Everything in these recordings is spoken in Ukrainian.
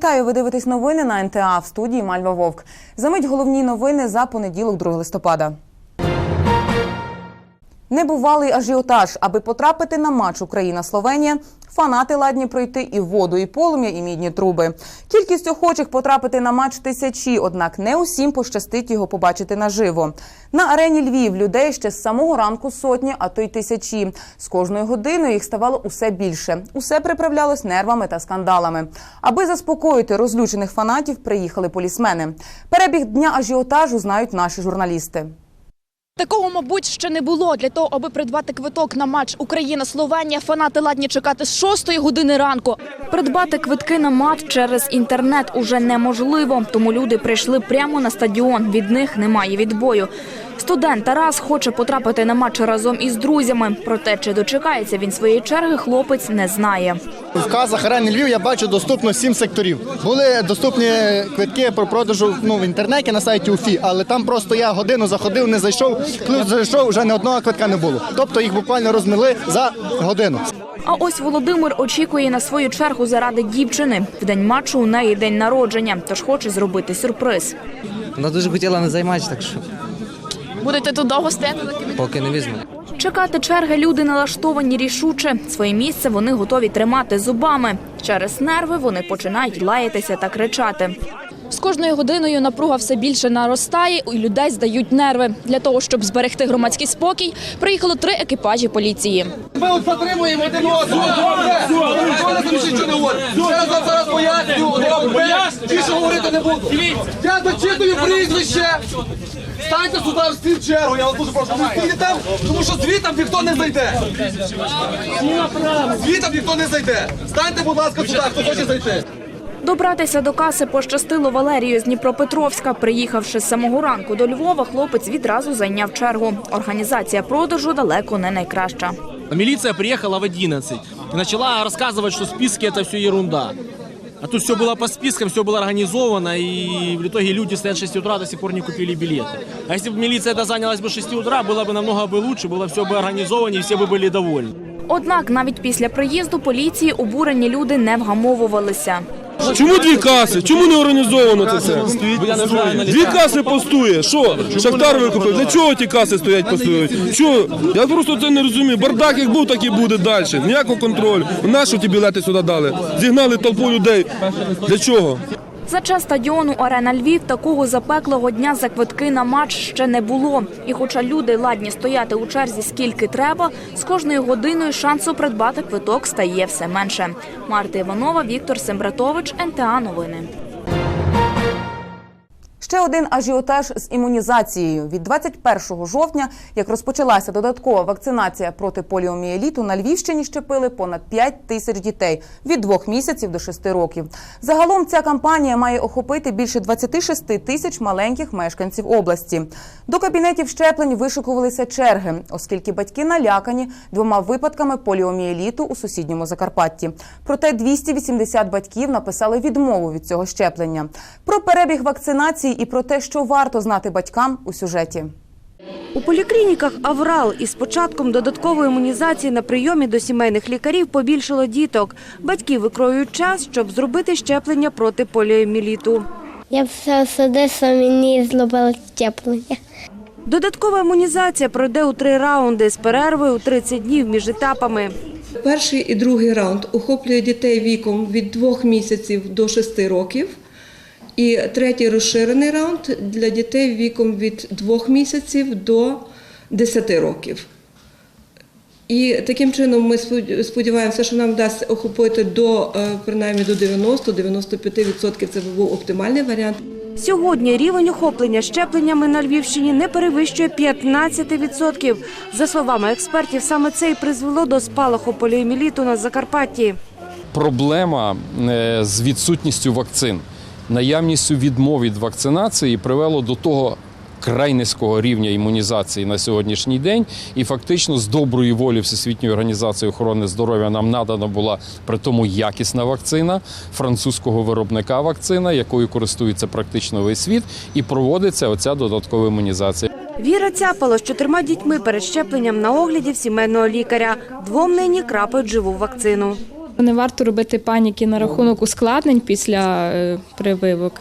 Вітаю! Ви дивитесь новини на НТА в студії Мальва Вовк. Замить головні новини за понеділок, 2 листопада. Небувалий ажіотаж, аби потрапити на матч Україна-Словенія. Фанати ладні пройти і воду, і полум'я, і мідні труби. Кількість охочих потрапити на матч тисячі, однак не усім пощастить його побачити наживо. На арені Львів людей ще з самого ранку сотні, а то й тисячі. З кожною годиною їх ставало усе більше. Усе приправлялось нервами та скандалами. Аби заспокоїти розлючених фанатів, приїхали полісмени. Перебіг дня ажіотажу знають наші журналісти. Такого, мабуть, ще не було. Для того, аби придбати квиток на матч Україна-Словенія, фанати ладні чекати з 6 години ранку. Придбати квитки на матч через інтернет уже неможливо, тому люди прийшли прямо на стадіон. Від них немає відбою. Студент Тарас хоче потрапити на матч разом із друзями. Проте, чи дочекається він своєї черги, хлопець не знає. В вказах арени Львів я бачу доступно сім секторів. Були доступні квитки про продажу ну, в інтернеті на сайті УФІ, але там просто я годину заходив, не зайшов. Коли зайшов, вже ні одного квитка не було. Тобто їх буквально розмили за годину. А ось Володимир очікує на свою чергу заради дівчини. В день матчу у неї день народження, тож хоче зробити сюрприз. Вона дуже хотіла на займач, так що Будете тут довго стояти? поки не візьме. Чекати черги люди налаштовані рішуче. Своє місце вони готові тримати зубами. Через нерви вони починають лаятися та кричати. З кожною годиною напруга все більше наростає, і людей здають нерви. Для того, щоб зберегти громадський спокій, приїхало три екіпажі поліції. Ми от затримуємо один одного. Зараз поясню. Добре? Більше говорити не буду. Я зачитую прізвище. Станьте сюди всі в чергу, я вас дуже прошу. Стійте там, тому що звітом ніхто не зайде. Звітом ніхто не зайде. Станьте, будь ласка, сюди, хто хоче зайти. Добратися до каси пощастило Валерію з Дніпропетровська. Приїхавши з самого ранку до Львова, хлопець відразу зайняв чергу. Організація продажу далеко не найкраща. Милиция приехала в 11 и начала рассказывать, что списки это все ерунда. А тут все было по спискам, все было организовано, и в итоге люди стоят с 6 утра до сих пор не купили билеты. А если бы милиция это занялась бы с 6 утра, было бы намного бы лучше, было все бы организовано, и все бы были довольны. Однак навіть після приїзду поліції обурені люди не вгамовувалися. Чому дві каси? Чому не організовано це все? Дві каси постує. Що? Шахтар викупив. Для чого ті каси стоять постують? Що? Я просто це не розумію. Бардак як був, так і буде далі. Ніякого контролю. Нащо ті білети сюди дали? Зігнали толпу людей. Для чого? За час стадіону Арена Львів такого запеклого дня за квитки на матч ще не було. І хоча люди ладні стояти у черзі скільки треба, з кожною годиною шансу придбати квиток стає все менше. Марта Іванова, Віктор Сембратович, НТА Новини. Ще один ажіотаж з імунізацією. Від 21 жовтня, як розпочалася додаткова вакцинація проти поліомієліту, на Львівщині щепили понад 5 тисяч дітей від 2 місяців до 6 років. Загалом ця кампанія має охопити більше 26 тисяч маленьких мешканців області. До кабінетів щеплень вишикувалися черги, оскільки батьки налякані двома випадками поліомієліту у сусідньому Закарпатті. Проте 280 батьків написали відмову від цього щеплення. Про перебіг вакцинації і про те, що варто знати батькам у сюжеті. У поліклініках Аврал із початком додаткової імунізації на прийомі до сімейних лікарів побільшало діток. Батьки викроюють час, щоб зробити щеплення проти поліоміліту. Я все Одеси, мені зробили щеплення. Додаткова імунізація пройде у три раунди з перервою у 30 днів між етапами. Перший і другий раунд охоплює дітей віком від 2 місяців до 6 років. І третій розширений раунд для дітей віком від 2 місяців до 10 років. І таким чином ми сподіваємося, що нам вдасться охопити до е, принаймні до 90-95%. Це був оптимальний варіант. Сьогодні рівень охоплення щепленнями на Львівщині не перевищує 15%. За словами експертів, саме це і призвело до спалаху поліоміліту на Закарпатті. проблема е, з відсутністю вакцин, наявністю відмов від вакцинації привело до того край низького рівня імунізації на сьогоднішній день. І фактично з доброї волі Всесвітньої організації охорони здоров'я нам надана була при тому якісна вакцина французького виробника вакцина, якою користується практично весь світ, і проводиться оця додаткова імунізація. Віра Цяпало з чотирма дітьми перед щепленням на огляді в сімейного лікаря. Двом нині крапають живу вакцину. Не варто робити паніки на рахунок ускладнень після е, прививок,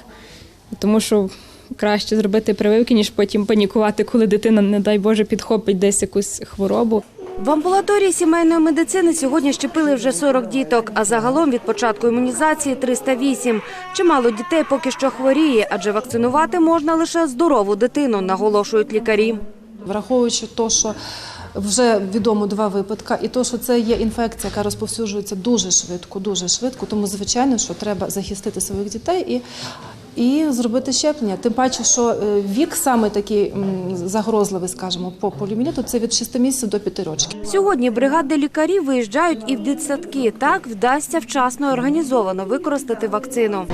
тому що краще зробити прививки, ніж потім панікувати, коли дитина, не дай Боже, підхопить десь якусь хворобу. В амбулаторії сімейної медицини сьогодні щепили вже 40 діток, а загалом від початку імунізації 308. Чимало дітей поки що хворіє, адже вакцинувати можна лише здорову дитину, наголошують лікарі. Враховуючи те, що вже відомо два випадка, і то, що це є інфекція, яка розповсюджується дуже швидко, дуже швидко. Тому, звичайно, що треба захистити своїх дітей і, і зробити щеплення. Тим паче, що е, вік саме такий загрозливий, скажімо, по поліомієліту, це від 6 місяців до 5 років. Сьогодні бригади лікарів виїжджають і в дитсадки. Так вдасться вчасно і організовано використати вакцину.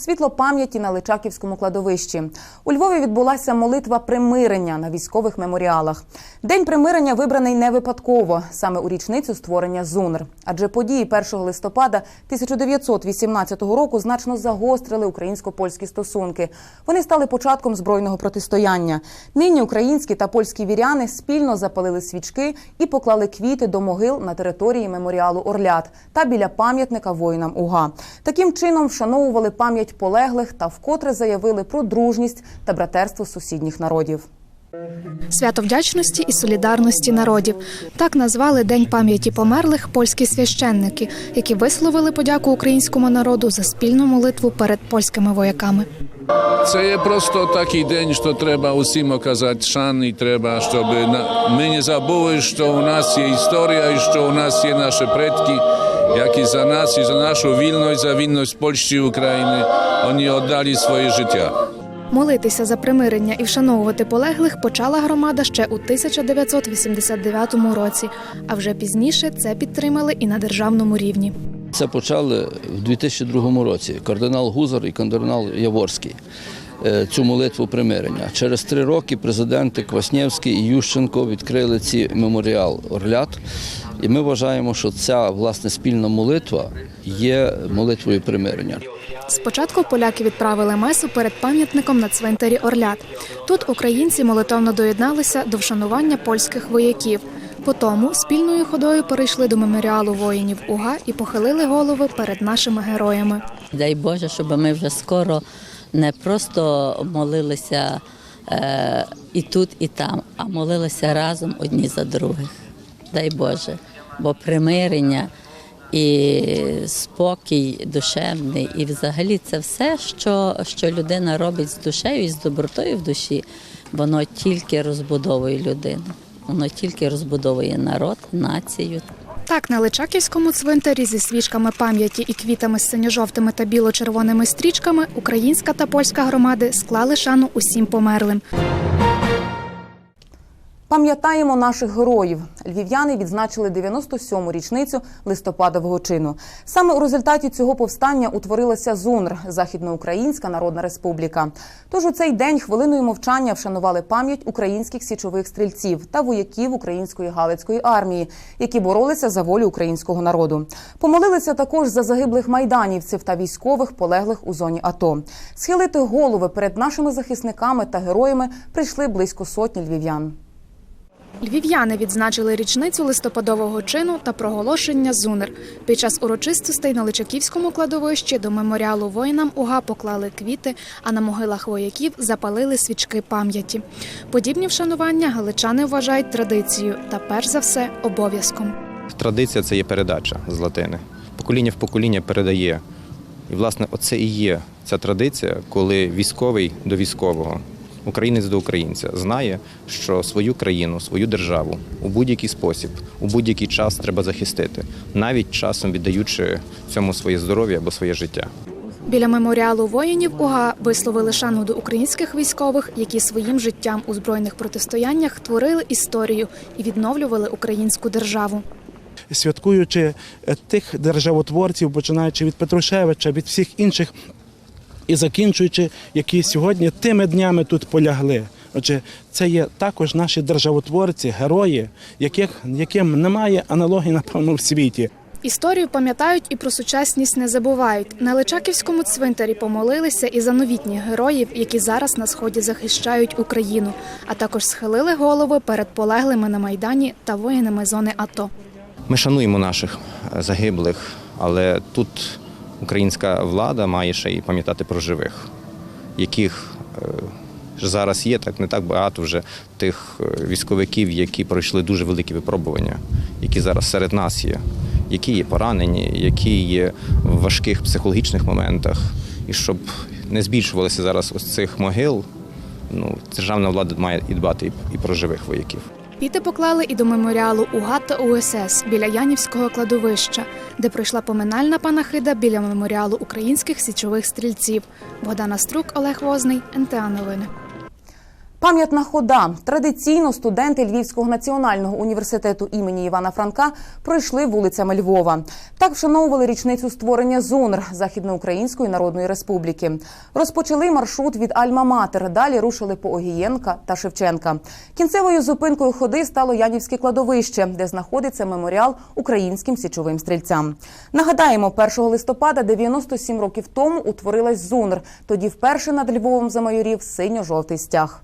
Світло пам'яті на Личаківському кладовищі. У Львові відбулася молитва примирення на військових меморіалах. День примирення вибраний не випадково, саме у річницю створення ЗУНР. Адже події 1 листопада 1918 року значно загострили українсько-польські стосунки. Вони стали початком збройного протистояння. Нині українські та польські віряни спільно запалили свічки і поклали квіти до могил на території меморіалу Орлят та біля пам'ятника воїнам УГА. Таким чином вшановували пам'ять полеглих та вкотре заявили про дружність та братерство сусідніх народів. Свято вдячності і солідарності народів. Так назвали День пам'яті померлих польські священники, які висловили подяку українському народу за спільну молитву перед польськими вояками. Це є просто такий день, що треба усім оказати шан і треба, щоб на- ми не забули, що у нас є історія і що у нас є наші предки, які за нас і за нашу вільність, за вільність Польщі і України, вони віддали своє життя. Молитися за примирення і вшановувати полеглих почала громада ще у 1989 році, а вже пізніше це підтримали і на державному рівні. Це почали в 2002 році кардинал Гузар і кардинал Яворський. е, Цю молитву примирення. Через три роки президенти Кваснєвський і Ющенко відкрили ці меморіал Орлят. І ми вважаємо, що ця власне спільна молитва є молитвою примирення. Спочатку поляки відправили месу перед пам'ятником на цвинтарі Орлят. Тут українці молитовно доєдналися до вшанування польських вояків. Потому спільною ходою перейшли до меморіалу воїнів УГА і похилили голови перед нашими героями. Дай Боже, щоб ми вже скоро не просто молилися е, і тут, і там, а молилися разом одні за других. Дай Боже, бо примирення і спокій душевний, і взагалі це все, що, що людина робить з душею і з добротою в душі, воно тільки розбудовує людину, воно тільки розбудовує народ, націю. Так, на Личаківському цвинтарі зі свічками пам'яті і квітами з синьо-жовтими та біло-червоними стрічками українська та польська громади склали шану усім померлим. Пам'ятаємо наших героїв. Львів'яни відзначили 97-му річницю листопадового чину. Саме у результаті цього повстання утворилася ЗУНР Західноукраїнська Народна Республіка. Тож у цей день хвилиною мовчання вшанували пам'ять українських січових стрільців та вояків української галицької армії, які боролися за волю українського народу. Помолилися також за загиблих майданівців та військових, полеглих у зоні АТО. Схилити голови перед нашими захисниками та героями прийшли близько сотні львів'ян. Львів'яни відзначили річницю листопадового чину та проголошення ЗУНР. Під час урочистостей на Личаківському кладовищі до меморіалу воїнам УГА поклали квіти, а на могилах вояків запалили свічки пам'яті. Подібні вшанування галичани вважають традицією та, перш за все, обов'язком. Традиція це є передача з латини. Покоління в покоління передає. І, власне, оце і є ця традиція, коли військовий до військового, українець до українця знає, що свою країну, свою державу у будь-який спосіб, у будь-який час треба захистити, навіть часом віддаючи цьому своє здоров'я або своє життя. Біля меморіалу воїнів УГА висловили шану до українських військових, які своїм життям у збройних протистояннях творили історію і відновлювали українську державу. святкуючи тих державотворців, починаючи від Петрушевича, від всіх інших і закінчуючи, які сьогодні тими днями тут полягли. Отже, це є також наші державотворці, герої, яких, яким немає аналогії, напевно, в світі. Історію пам'ятають і про сучасність не забувають. На Личаківському цвинтарі помолилися і за новітніх героїв, які зараз на сході захищають Україну, а також схилили голови перед полеглими на майдані та воїнами зони АТО. Ми шануємо наших загиблих, але тут українська влада має ще й пам'ятати про живих, яких е, зараз є так не так багато вже тих е, військовиків, які пройшли дуже великі випробування, які зараз серед нас є, які є поранені, які є в важких психологічних моментах. І щоб не збільшувалося зараз ось цих могил, ну державна влада має і дбати і про живих вояків. Квіти поклали і до меморіалу УГАТ та УСС біля Янівського кладовища, де пройшла поминальна панахида біля меморіалу українських січових стрільців. Богдана Струк, Олег Возний, НТА Новини. Пам'ятна хода. Традиційно студенти Львівського національного університету імені Івана Франка пройшли вулицями Львова. Так вшановували річницю створення ЗУНР Західноукраїнської Народної Республіки. Розпочали маршрут від Альма-Матер. Далі рушили по Огієнка та Шевченка. Кінцевою зупинкою ходи стало Янівське кладовище, де знаходиться меморіал українським січовим стрільцям. Нагадаємо, 1 листопада 97 років тому утворилась ЗУНР. Тоді вперше над Львовом замайорів синьо-жовтий стяг.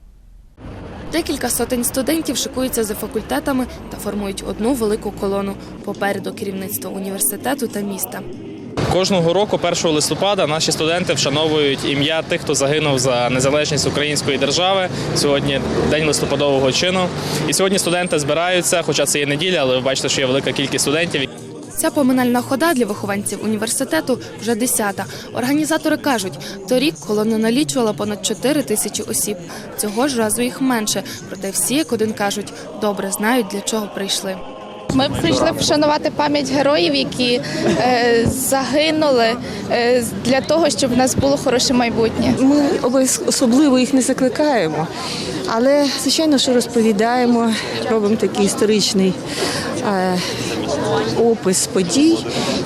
Декілька сотень студентів шикуються за факультетами та формують одну велику колону. Попереду керівництво університету та міста. Кожного року, 1 листопада, наші студенти вшановують ім'я тих, хто загинув за незалежність української держави. Сьогодні день листопадового чину. І сьогодні студенти збираються, хоча це є неділя, але ви бачите, що є велика кількість студентів. Ця поминальна хода для вихованців університету вже десята. Організатори кажуть, торік колона налічувала понад 4 тисячі осіб. Цього ж разу їх менше. Проте всі, як один кажуть, добре знають, для чого прийшли. Ми прийшли вшанувати пам'ять героїв, які е, загинули е, для того, щоб в нас було хороше майбутнє. Ми особливо їх не закликаємо, але звичайно, що розповідаємо, робимо такий історичний е, опис подій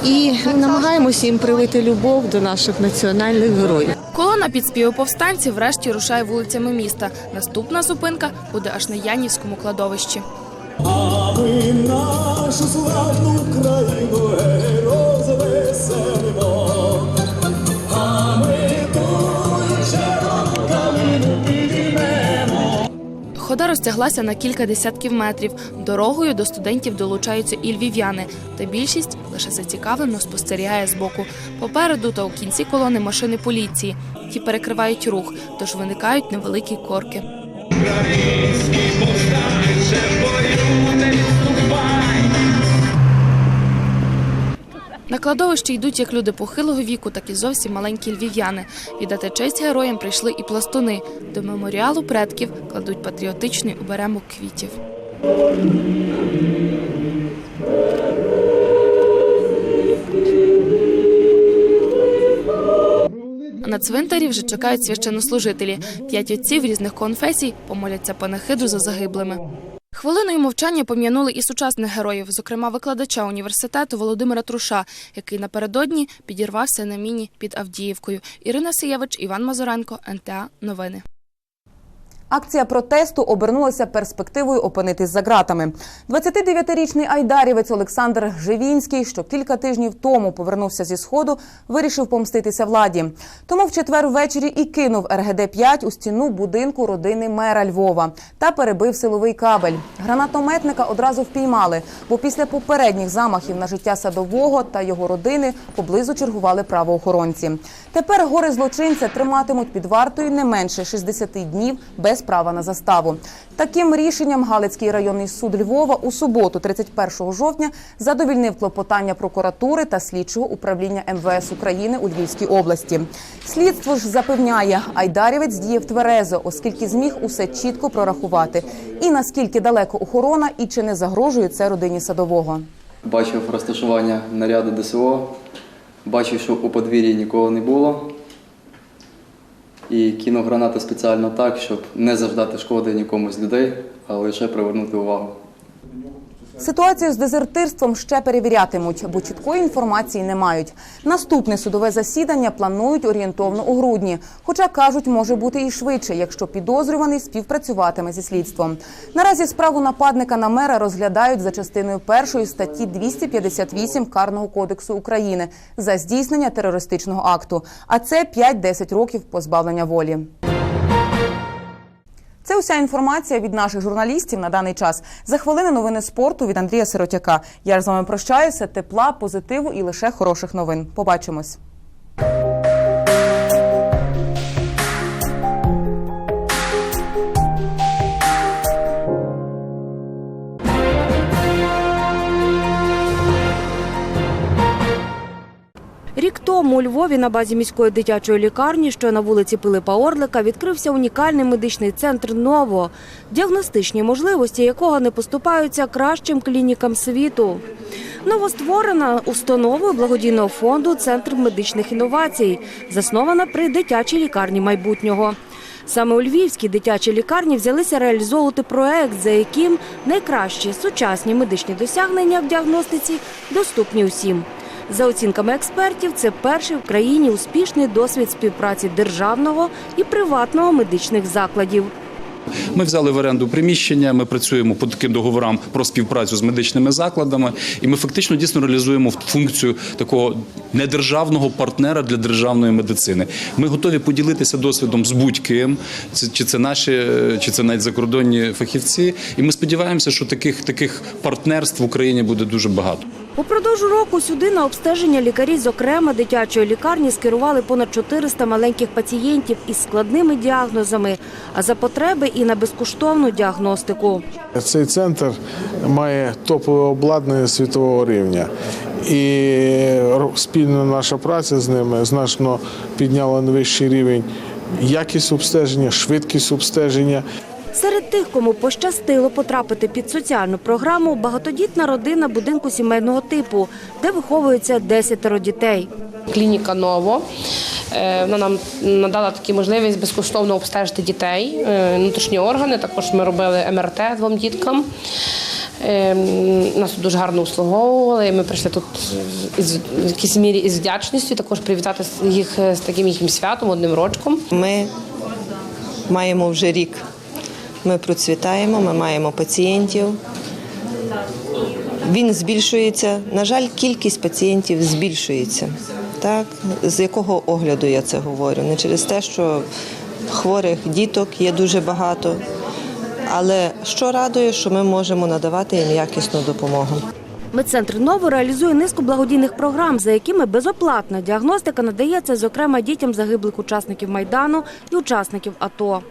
і намагаємося їм привити любов до наших національних героїв. Колона під співи повстанців врешті рушає вулицями міста. Наступна зупинка буде аж на Янівському кладовищі. А ми нашу славну Україну гей, розвеселимо. Хода розтяглася на кілька десятків метрів. Дорогою до студентів долучаються і львів'яни, та більшість лише зацікавлено спостерігає збоку. Попереду та у кінці колони машини поліції. Ті перекривають рух, тож виникають невеликі корки. На кладовище йдуть як люди похилого віку, так і зовсім маленькі львів'яни. Віддати честь героям прийшли і пластуни. До меморіалу предків кладуть патріотичний оберемок квітів. На цвинтарі вже чекають священнослужителі. П'ять отців різних конфесій помоляться панахиду за загиблими. Хвилиною мовчання пом'янули і сучасних героїв, зокрема викладача університету Володимира Труша, який напередодні підірвався на міні під Авдіївкою. Ірина Сієвич, Іван Мазуренко, НТА Новини. Акція протесту обернулася перспективою опинитись за ґратами. 29-річний айдарівець Олександр Живінський, що кілька тижнів тому повернувся зі сходу, вирішив помститися владі. Тому в четвер ввечері і кинув РГД-5 у стіну будинку родини мера Львова та перебив силовий кабель. Гранатометника одразу впіймали, бо після попередніх замахів на життя садового та його родини поблизу чергували правоохоронці. Тепер гори злочинця триматимуть під вартою не менше 60 днів без права на заставу. Таким рішенням Галицький районний суд Львова у суботу, 31 жовтня, задовільнив клопотання прокуратури та слідчого управління МВС України у Львівській області. Слідство ж запевняє, Айдарівець діяв тверезо, оскільки зміг усе чітко прорахувати. І наскільки далеко охорона, і чи не загрожує це родині садового. Бачив розташування наряду ДСО, бачив, що у подвір'ї нікого не було. І кинув гранати спеціально так, щоб не завдати шкоди нікому з людей, а лише привернути увагу. Ситуацію з дезертирством ще перевірятимуть, бо чіткої інформації не мають. Наступне судове засідання планують орієнтовно у грудні. Хоча кажуть, може бути і швидше, якщо підозрюваний співпрацюватиме зі слідством. Наразі справу нападника на мера розглядають за частиною першої статті 258 Карного кодексу України за здійснення терористичного акту. А це 5-10 років позбавлення волі. Це уся інформація від наших журналістів на даний час. За хвилини новини спорту від Андрія Сиротяка. Я ж з вами прощаюся. Тепла, позитиву і лише хороших новин. Побачимось. Рік тому у Львові на базі міської дитячої лікарні, що на вулиці Пилипа Орлика, відкрився унікальний медичний центр «Ново», діагностичні можливості якого не поступаються кращим клінікам світу. Новостворена установою благодійного фонду Центр медичних інновацій, заснована при дитячій лікарні майбутнього. Саме у Львівській дитячій лікарні взялися реалізовувати проект, за яким найкращі сучасні медичні досягнення в діагностиці доступні усім. За оцінками експертів, це перший в країні успішний досвід співпраці державного і приватного медичних закладів. Ми взяли в оренду приміщення. Ми працюємо по таким договорам про співпрацю з медичними закладами, і ми фактично дійсно реалізуємо функцію такого недержавного партнера для державної медицини. Ми готові поділитися досвідом з будь-ким, чи це наші, чи це навіть закордонні фахівці. І ми сподіваємося, що таких таких партнерств в Україні буде дуже багато. Упродовж року сюди на обстеження лікарі, зокрема дитячої лікарні, скерували понад 400 маленьких пацієнтів із складними діагнозами, а за потреби і на безкоштовну діагностику. Цей центр має топове обладнання світового рівня. І спільна наша праця з ними значно підняла на вищий рівень якість обстеження, швидкість обстеження. Серед тих, кому пощастило потрапити під соціальну програму, багатодітна родина будинку сімейного типу, де виховується десятеро дітей. Клініка Ново. Е, Вона нам надала таку можливість безкоштовно обстежити дітей, е, внутрішні органи. Також ми робили МРТ двом діткам. Е, Нас тут дуже гарно обслуговували. Ми прийшли тут із в якійсь мірі із вдячністю, також привітати їх з таким їхнім святом, одним рочком. Ми маємо вже рік. Ми процвітаємо, ми маємо пацієнтів. Він збільшується. На жаль, кількість пацієнтів збільшується. Так, з якого огляду я це говорю? Не через те, що хворих діток є дуже багато. Але що радує, що ми можемо надавати їм якісну допомогу. Медцентр «Ново» реалізує низку благодійних програм, за якими безоплатна діагностика надається, зокрема, дітям загиблих учасників Майдану і учасників АТО.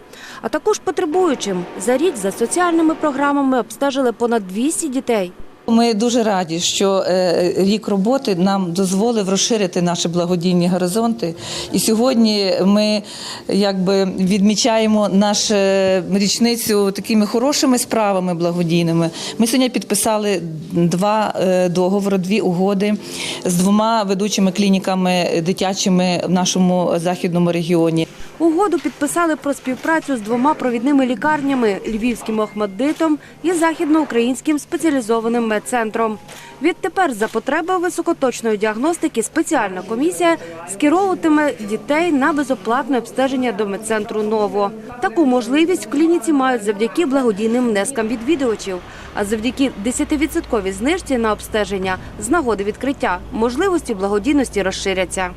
А також потребуючим. За рік за соціальними програмами обстежили понад 200 дітей. Ми дуже раді, що е, рік роботи нам дозволив розширити наші благодійні горизонти. І сьогодні ми якби відмічаємо нашу річницю такими хорошими справами благодійними. Ми сьогодні підписали два е, договори, дві угоди з двома ведучими клініками дитячими в нашому західному регіоні. Угоду підписали про співпрацю з двома провідними лікарнями львівським Охмаддитом і західноукраїнським спеціалізованим медцентром. Відтепер за потреби високоточної діагностики спеціальна комісія скеровуватиме дітей на безоплатне обстеження до медцентру Ново. Таку можливість в клініці мають завдяки благодійним внескам відвідувачів. А завдяки 10% знижці на обстеження з нагоди відкриття можливості благодійності розширяться.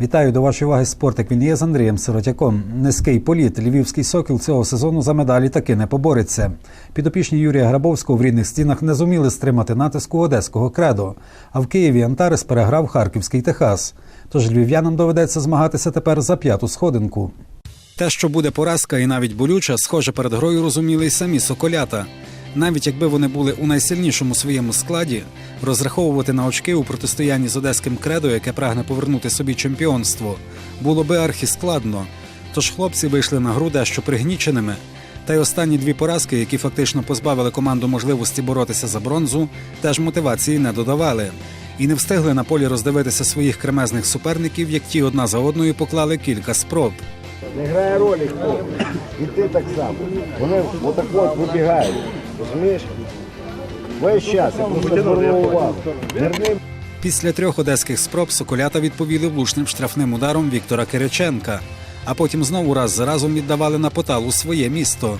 Вітаю до вашої уваги спортик. Він є з Андрієм Сиротяком. Низький політ. Львівський сокіл цього сезону за медалі таки не побореться. Підопічні Юрія Грабовського в рідних стінах не зуміли стримати натиску одеського кредо. А в Києві Антарес переграв харківський Техас. Тож львів'янам доведеться змагатися тепер за п'яту сходинку. Те, що буде поразка і навіть болюча, схоже, перед грою розуміли й самі соколята. Навіть якби вони були у найсильнішому своєму складі, розраховувати на очки у протистоянні з одеським кредо, яке прагне повернути собі чемпіонство, було би архіскладно. Тож хлопці вийшли на гру дещо пригніченими. Та й останні дві поразки, які фактично позбавили команду можливості боротися за бронзу, теж мотивації не додавали. І не встигли на полі роздивитися своїх кремезних суперників, як ті одна за одною поклали кілька спроб. Не грає ролі хто. І ти так само. Вони отак от вибігають. Розумієш? Весь час, я просто звернув увагу. Верни Після трьох одеських спроб соколята відповіли влучним штрафним ударом Віктора Кириченка, а потім знову раз за разом віддавали на поталу своє місто.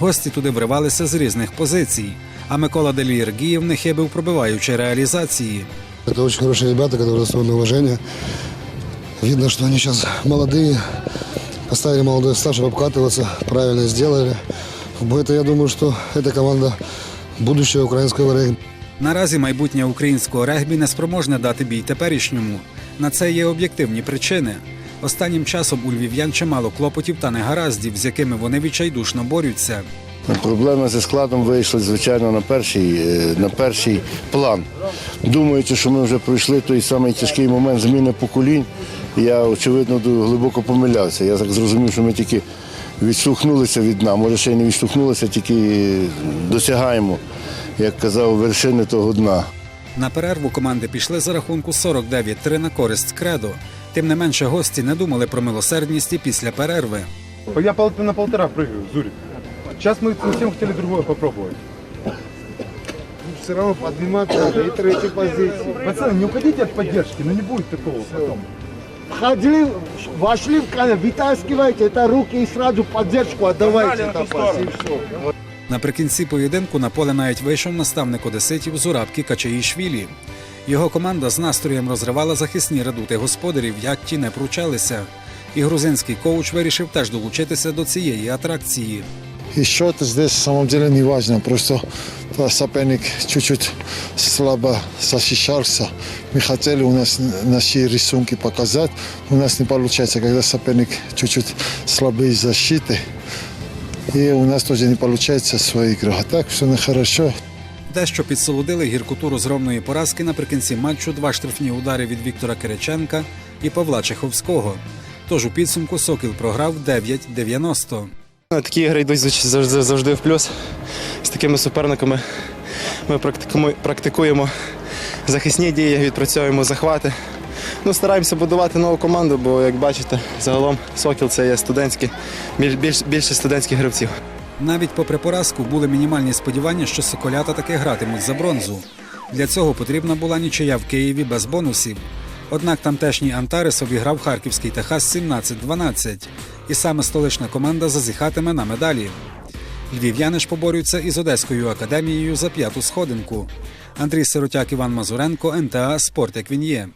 Гості туди вривалися з різних позицій, а Микола Делієргієв не хибив пробиваючи реалізації. Это очень хорошие ребята, которые достойны уважения. Видно, что они сейчас молодые, поставили молодой став, чтобы обкатываться, правильно сделали. Это, я думаю, что эта команда будущее украинского регби. Наразі майбутнє українського регбі не спроможне дати бій теперішньому. На це є об'єктивні причини. Останнім часом у львів'ян чимало клопотів та негараздів, з якими вони відчайдушно борються. Проблеми зі складом вийшли, звичайно, на перший, е, на перший план. Думаючи, що ми вже пройшли той самий тяжкий момент зміни поколінь, я, очевидно, глибоко помилявся. Я так зрозумів, що ми тільки відштовхнулися від дна. Може, ще й не відштовхнулися, тільки досягаємо, як казав, вершини того дна. На перерву команди пішли за рахунку 49-3 на користь кредо. Тим не менше, гості не думали про милосердність і після перерви. Я пол- на полтора прыгаю, Зурик. Сейчас мы совсем хотели другое попробовать. Все равно подниматься надо и третью позицию. Пацаны, не уходите от поддержки, но не будет такого потом. Ходили, вошли в канал, вытаскивайте это руки и сразу поддержку отдавайте. Погнали на ту топас, и сторону. всё. Наприкінці поєдинку на поле навіть вийшов наставник одеситів Зурабки Качаїшвілі. Його команда з настроєм розривала захисні редути господарів, як ті не пручалися. І грузинський коуч вирішив теж долучитися до цієї атракції. И счет здесь на самом деле не важно, просто да, соперник чуть-чуть слабо защищался. Мы хотели у нас наши рисунки показать, у нас не получается, когда соперник чуть-чуть слабый из защиты. И у нас тоже не получается свою игру. А так все нехорошо. Дещо підсолодили гіркоту розгромної поразки наприкінці матчу два штрафні удари від Віктора Кириченка і Павла Чеховського. Тож у підсумку Сокіл програв 9-90. Такі ігри йдуть завжди, в плюс. З такими суперниками ми практикуємо, захисні дії, відпрацьовуємо захвати. Ну, стараємося будувати нову команду, бо, як бачите, загалом Сокіл це є студентські, біль- більш, більше студентських гравців. Навіть попри поразку були мінімальні сподівання, що соколята таки гратимуть за бронзу. Для цього потрібна була нічия в Києві без бонусів. Однак тамтешній Антарес обіграв харківський Техас 17-12, і саме столична команда зазіхатиме на медалі. Львів'яни ж поборються із Одеською академією за п'яту сходинку. Андрій Сиротяк, Іван Мазуренко, НТА Спорт як він є.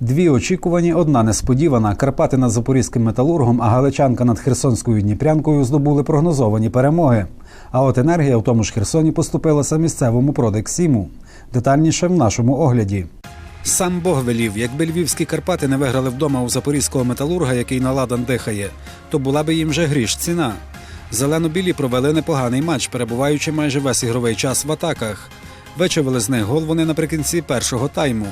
Дві очікувані, одна несподівана. Карпати над запорізьким металургом, а галичанка над Херсонською Дніпрянкою здобули прогнозовані перемоги. А от енергія в тому ж Херсоні поступилася місцевому Продексіму. Детальніше в нашому огляді. Сам Бог велів, якби львівські Карпати не виграли вдома у запорізького металурга, який на ладан дихає, то була би їм вже гріш ціна. Зелено-білі провели непоганий матч, перебуваючи майже весь ігровий час в атаках. Вичавили з них гол вони наприкінці першого тайму.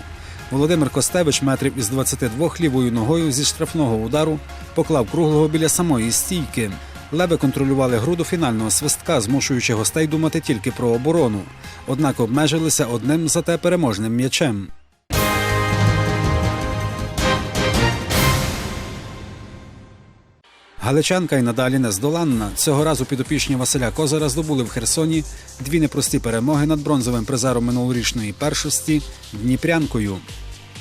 Володимир Костевич метрів із 22 лівою ногою зі штрафного удару поклав круглого біля самої стійки. Леви контролювали гру до фінального свистка, змушуючи гостей думати тільки про оборону. Однак обмежилися одним зате переможним м'ячем. Галичанка й надалі нездоланна. Цього разу підопічні Василя Козара здобули в Херсоні дві непрості перемоги над бронзовим призером минулорічної першості Дніпрянкою.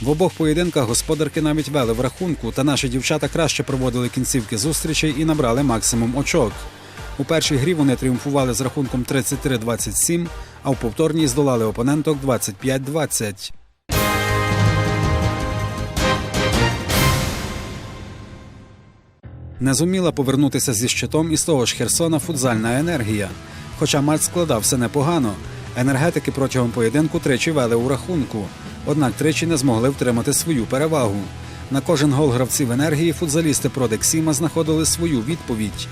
В обох поєдинках господарки навіть вели в рахунку, та наші дівчата краще проводили кінцівки зустрічей і набрали максимум очок. У першій грі вони тріумфували з рахунком 33-27, а в повторній здолали опоненток 25-20. Не зуміла повернутися зі щитом із того ж Херсона футзальна енергія. Хоча матч складався непогано. Енергетики протягом поєдинку тричі вели у рахунку, однак тричі не змогли втримати свою перевагу. На кожен гол гравців енергії футзалісти Продексіма знаходили свою відповідь.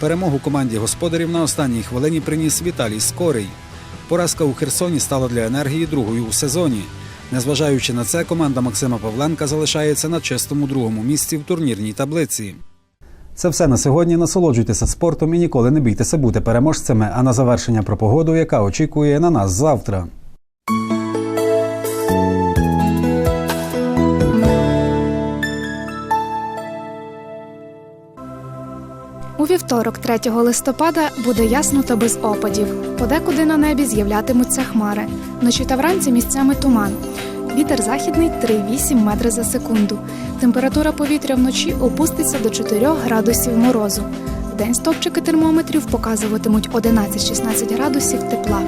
Перемогу команді господарів на останній хвилині приніс Віталій Скорий. Поразка у Херсоні стала для енергії другою у сезоні. Незважаючи на це, команда Максима Павленка залишається на чистому другому місці в турнірній таблиці. Це все на сьогодні. Насолоджуйтеся спортом і ніколи не бійтеся бути переможцями. А на завершення про погоду, яка очікує на нас завтра. У вівторок, 3 листопада, буде ясно та без опадів. Подекуди на небі з'являтимуться хмари. Вночі та вранці місцями туман. Вітер західний 3,8 метри за секунду. Температура повітря вночі опуститься до 4 градусів морозу. В день стопчики термометрів показуватимуть 11-16 градусів тепла.